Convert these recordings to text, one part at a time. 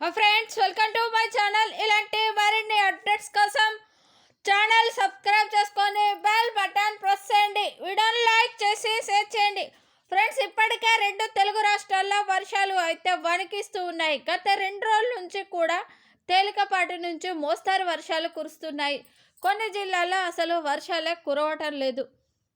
Friends welcome to my channel ఇలాంటి మరిన్ని updates కోసం ఛానల్ సబ్స్క్రైబ్ చేసుకొని బెల్ బటన్ ప్రెస్ చేయండి. వీడియోని లైక్ చేసి షేర్ చేయండి. ఫ్రెండ్స్ ఇప్పటికే రెండు తెలుగు రాష్ట్రాల్లో వర్షాలు అయితే వణికిస్తూ ఉన్నాయి. గత రెండు రోజుల నుంచి కూడా తేలికపాటి నుంచి మోస్తారు వర్షాలు కురుస్తున్నాయి. కొన్ని జిల్లాల్లో అసలు వర్షాలే కురవటం లేదు.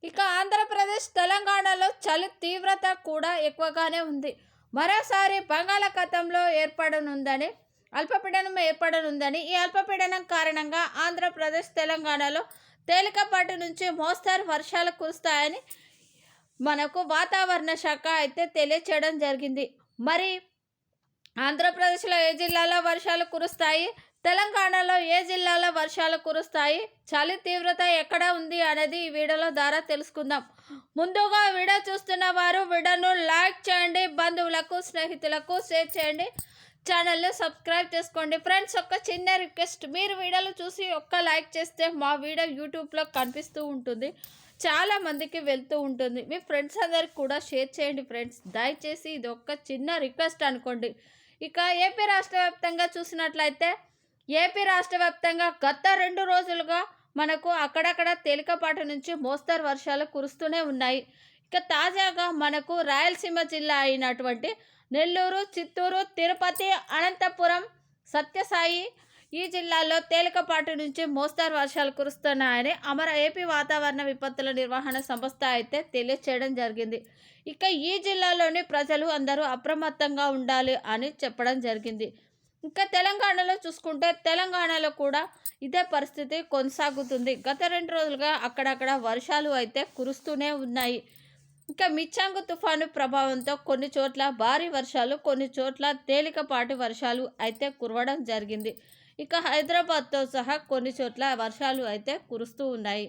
ఇక ఆంధ్రప్రదేశ్ తెలంగాణలో చలి తీవ్రత కూడా ఎక్కువగానే ఉంది. మరోసారి బంగాళాఖాతంలో ఏర్పడనుందని అల్పపీడనం ఏర్పడనుందని ఈ అల్పపీడనం కారణంగా ఆంధ్రప్రదేశ్ తెలంగాణలో తేలికపాటి నుంచి మోస్తారు వర్షాలు కురుస్తాయని మనకు వాతావరణ శాఖ అయితే తెలియచేయడం జరిగింది. మరి ఆంధ్రప్రదేశ్లో ఏ జిల్లాలో వర్షాలు కురుస్తాయి? తెలంగాణలో ఏ జిల్లాలో వర్షాలు కురుస్తాయి? చలి తీవ్రత ఎక్కడ ఉంది అనేది ఈ వీడియోలో ద్వారా తెలుసుకుందాం. ముందుగా వీడియో చూస్తున్న వారు వీడియోను లైక్ చేయండి బంధువులకు స్నేహితులకు షేర్ చేయండి. ఛానల్ని సబ్స్క్రైబ్ చేసుకోండి. ఫ్రెండ్స్ ఒక చిన్న రిక్వెస్ట్. మీరు వీడియోలు చూసి ఒక్క లైక్ చేస్తే మా వీడియో యూట్యూబ్లో కనిపిస్తూ ఉంటుంది. చాలా మందికి వెళ్తూ ఉంటుంది. మీ ఫ్రెండ్స్ అందరికి కూడా షేర్ చేయండి ఫ్రెండ్స్. దయచేసి ఇది ఒక్క చిన్న రిక్వెస్ట్ అనుకోండి. ఇక ఏపీ రాష్ట్ర వ్యాప్తంగా చూసినట్లయితే ఏపీ రాష్ట్ర వ్యాప్తంగా గత రెండు రోజులుగా మనకు అక్కడక్కడ తేలికపాటి నుంచి మోస్తరు వర్షాలు కురుస్తూనే ఉన్నాయి. ఇక తాజాగా మనకు రాయలసీమ జిల్లా అయినటువంటి నెల్లూరు చిత్తూరు తిరుపతి అనంతపురం సత్యసాయి ఈ జిల్లాల్లో తేలికపాటి నుంచి మోస్తరు వర్షాలు కురుస్తున్నాయని అమర ఏపీ వాతావరణ విపత్తుల నిర్వహణ సంస్థ అయితే తెలియచేయడం జరిగింది. ఇక ఈ జిల్లాలోని ప్రజలు అందరూ అప్రమత్తంగా ఉండాలి అని చెప్పడం జరిగింది. ఇంకా తెలంగాణలో చూసుకుంటే తెలంగాణలో కూడా ఇదే పరిస్థితి కొనసాగుతుంది. గత రెండు రోజులుగా అక్కడక్కడ వర్షాలు అయితే కురుస్తూనే ఉన్నాయి. ఇంకా మిచ్చాంగు తుఫాను ప్రభావంతో కొన్ని చోట్ల భారీ వర్షాలు కొన్ని చోట్ల తేలికపాటి వర్షాలు అయితే కురవడం జరిగింది. ఇక హైదరాబాద్తో సహా కొన్ని చోట్ల వర్షాలు అయితే కురుస్తూ ఉన్నాయి.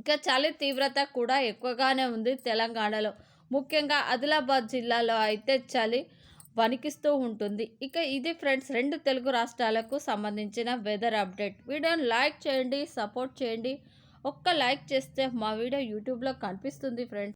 ఇక చలి తీవ్రత కూడా ఎక్కువగానే ఉంది తెలంగాణలో. ముఖ్యంగా ఆదిలాబాద్ జిల్లాలో అయితే చలి వణికిస్తూ ఉంటుంది. ఇక ఇది ఫ్రెండ్స్ రెండు తెలుగు రాష్ట్రాలకు సంబంధించిన వెదర్ అప్డేట్. వీడియోని లైక్ చేయండి సపోర్ట్ చేయండి. ఒక్క లైక్ చేస్తే మా వీడియో యూట్యూబ్లో కనిపిస్తుంది ఫ్రెండ్స్.